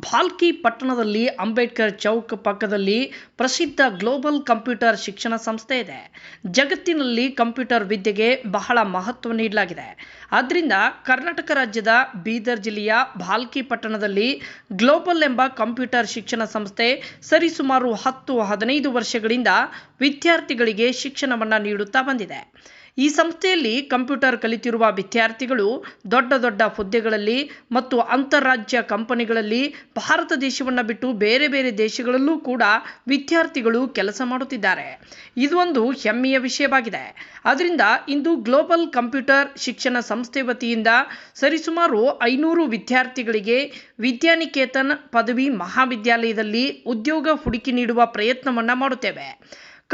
ಭಾಲ್ಕಿ ಪಟ್ಟಣದಲ್ಲಿ ಅಂಬೇಡ್ಕರ್ ಚೌಕ್ ಪಕ್ಕದಲ್ಲಿ ಪ್ರಸಿದ್ಧ ಗ್ಲೋಬಲ್ ಕಂಪ್ಯೂಟರ್ ಶಿಕ್ಷಣ ಸಂಸ್ಥೆ ಇದೆ. ಜಗತ್ತಿನಲ್ಲಿ ಕಂಪ್ಯೂಟರ್ ವಿದ್ಯೆಗೆ ಬಹಳ ಮಹತ್ವ ನೀಡಲಾಗಿದೆ. ಆದ್ದರಿಂದ ಕರ್ನಾಟಕ ರಾಜ್ಯದ ಬೀದರ್ ಜಿಲ್ಲೆಯ ಭಾಲ್ಕಿ ಪಟ್ಟಣದಲ್ಲಿ ಗ್ಲೋಬಲ್ ಎಂಬ ಕಂಪ್ಯೂಟರ್ ಶಿಕ್ಷಣ ಸಂಸ್ಥೆ ಸರಿಸುಮಾರು ಹತ್ತು ಹದಿನೈದು ವರ್ಷಗಳಿಂದ ವಿದ್ಯಾರ್ಥಿಗಳಿಗೆ ಶಿಕ್ಷಣವನ್ನು ನೀಡುತ್ತಾ ಬಂದಿದೆ. ಈ ಸಂಸ್ಥೆಯಲ್ಲಿ ಕಂಪ್ಯೂಟರ್ ಕಲಿತಿರುವ ವಿದ್ಯಾರ್ಥಿಗಳು ದೊಡ್ಡ ದೊಡ್ಡ ಹುದ್ದೆಗಳಲ್ಲಿ ಮತ್ತು ಅಂತಾರಾಜ್ಯ ಕಂಪನಿಗಳಲ್ಲಿ ಭಾರತ ದೇಶವನ್ನು ಬಿಟ್ಟು ಬೇರೆ ಬೇರೆ ದೇಶಗಳಲ್ಲೂ ಕೂಡ ವಿದ್ಯಾರ್ಥಿಗಳು ಕೆಲಸ ಮಾಡುತ್ತಿದ್ದಾರೆ. ಇದು ಒಂದು ಹೆಮ್ಮೆಯ ವಿಷಯವಾಗಿದೆ. ಅದರಿಂದ ಇಂದು ಗ್ಲೋಬಲ್ ಕಂಪ್ಯೂಟರ್ ಶಿಕ್ಷಣ ಸಂಸ್ಥೆ ವತಿಯಿಂದ ಸರಿಸುಮಾರು ಐನೂರು ವಿದ್ಯಾರ್ಥಿಗಳಿಗೆ ವಿದ್ಯಾನಿಕೇತನ್ ಪದವಿ ಮಹಾವಿದ್ಯಾಲಯದಲ್ಲಿ ಉದ್ಯೋಗ ಹುಡುಕಿ ನೀಡುವ ಪ್ರಯತ್ನವನ್ನು ಮಾಡುತ್ತೇವೆ.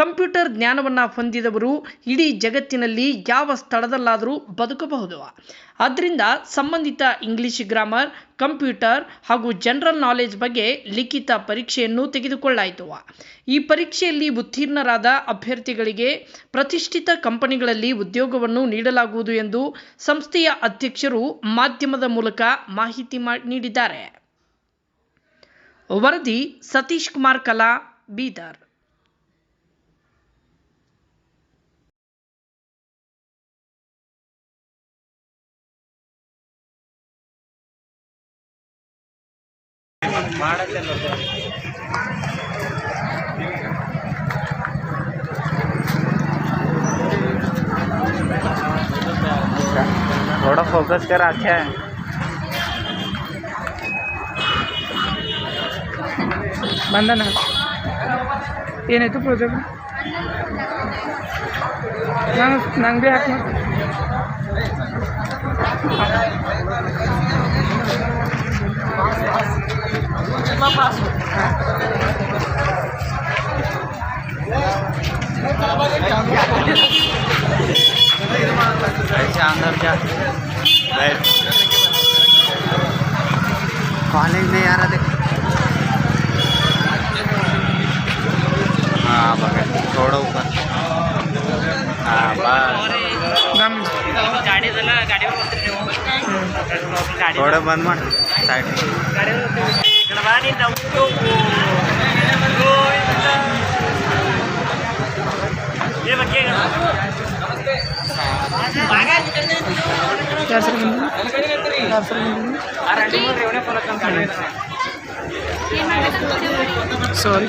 ಕಂಪ್ಯೂಟರ್ ಜ್ಞಾನವನ್ನು ಹೊಂದಿದವರು ಇಡೀ ಜಗತ್ತಿನಲ್ಲಿ ಯಾವ ಸ್ಥಳದಲ್ಲಾದರೂ ಬದುಕಬಹುದು. ಆದ್ದರಿಂದ ಸಂಬಂಧಿತ ಇಂಗ್ಲಿಷ್ ಗ್ರಾಮರ್, ಕಂಪ್ಯೂಟರ್ ಹಾಗೂ ಜನರಲ್ ನಾಲೆಜ್ ಬಗ್ಗೆ ಲಿಖಿತ ಪರೀಕ್ಷೆಯನ್ನು ತೆಗೆದುಕೊಳ್ಳಾಯಿತು. ಈ ಪರೀಕ್ಷೆಯಲ್ಲಿ ಉತ್ತೀರ್ಣರಾದ ಅಭ್ಯರ್ಥಿಗಳಿಗೆ ಪ್ರತಿಷ್ಠಿತ ಕಂಪನಿಗಳಲ್ಲಿ ಉದ್ಯೋಗವನ್ನು ನೀಡಲಾಗುವುದು ಎಂದು ಸಂಸ್ಥೆಯ ಅಧ್ಯಕ್ಷರು ಮಾಧ್ಯಮದ ಮೂಲಕ ಮಾಹಿತಿ ನೀಡಿದ್ದಾರೆ. ವರದಿ ಸತೀಶ್ ಕುಮಾರ್ ಕಲಾ, ಬೀದರ್. थोड़ा फोकस कर अच्छा है ಬಂಧನ ಏನಾಯ್ತು ಪ್ರಾಜೆಕ್ಟ್ ನಂಗೆ ನಂಗೆ ಭೀ ಹಾಕಿ ऐसे अंदर जा बैठ कॉलेज में यार देख થોડો ઉપર હા બસ ગમ ગાડી તો ના ગાડી થોડો બંધ માડ સાઈડ ગાડી ये बच्चे चार सौ चार सौ सॉरी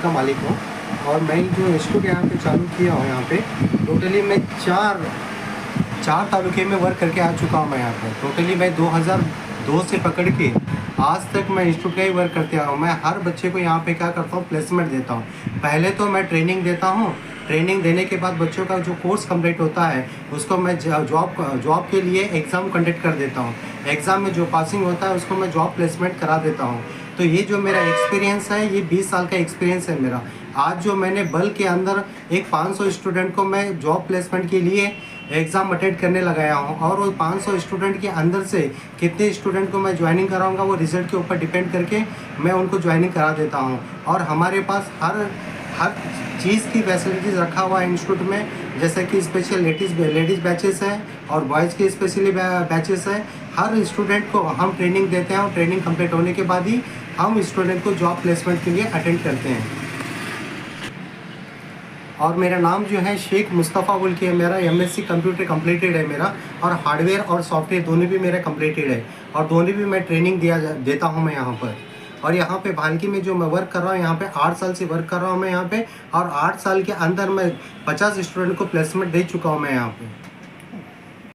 का मालिक हूँ और मैं जो इंस्टीट्यूट यहाँ पे चालू किया हूँ यहाँ पे टोटली मैं चार चार तालुके में वर्क करके आ चुका हूँ मैं यहाँ पे। टोटली मैं 2002 से पकड़ के आज तक मैं इंस्टीट्यूट का ही वर्क करते आया हूँ। मैं हर बच्चे को यहाँ पे क्या करता हूँ प्लेसमेंट देता हूँ। पहले तो मैं ट्रेनिंग देता हूँ ट्रेनिंग देने के बाद बच्चों का जो कोर्स कंप्लीट होता है, उसको मैं जॉब जॉब के लिए एग्ज़ाम कंडक्ट कर देता हूँ। एग्ज़ाम में जो पासिंग होता है, उसको मैं जॉब प्लेसमेंट करा देता हूँ। तो ये जो मेरा एक्सपीरियंस है, ये 20 साल का एक्सपीरियंस है मेरा। आज जो मैंने बल के अंदर एक 500 स्टूडेंट को मैं जॉब प्लेसमेंट के लिए एग्ज़ाम अटेंड करने लगाया हूँ और वो 500 स्टूडेंट के अंदर से कितने स्टूडेंट को मैं ज्वाइनिंग कराऊँगा, वो रिज़ल्ट के ऊपर डिपेंड करके मैं उनको ज्वाइनिंग करा देता हूँ। और हमारे पास हर हर चीज़ की फैसिलिटीज़ रखा हुआ है इंस्टीट्यूट में, जैसे कि स्पेशल लेडीज़ लेडीज़ बैचेस हैं और बॉयज़ के स्पेशली बैचेस हैं। हर स्टूडेंट को हम ट्रेनिंग देते हैं और ट्रेनिंग कंप्लीट होने के बाद ही हम स्टूडेंट को जॉब प्लेसमेंट के लिए अटेंड करते हैं। और मेरा नाम जो है शेख मुस्तफ़ा के है। मेरा एमएससी कंप्यूटर कंप्लीटेड है मेरा और हार्डवेयर और सॉफ्टवेयर दोनों भी मेरा कंप्लीटेड है और दोनों भी मैं ट्रेनिंग दिया देता हूँ मैं यहाँ पर। और यहाँ पे भालकी में जो मैं वर्क कर रहा हूँ, यहाँ पे आठ साल से वर्क कर रहा हूँ मैं यहाँ पे और आठ साल के अंदर मैं पचास स्टूडेंट को प्लेसमेंट दे चुका हूँ मैं यहाँ पे।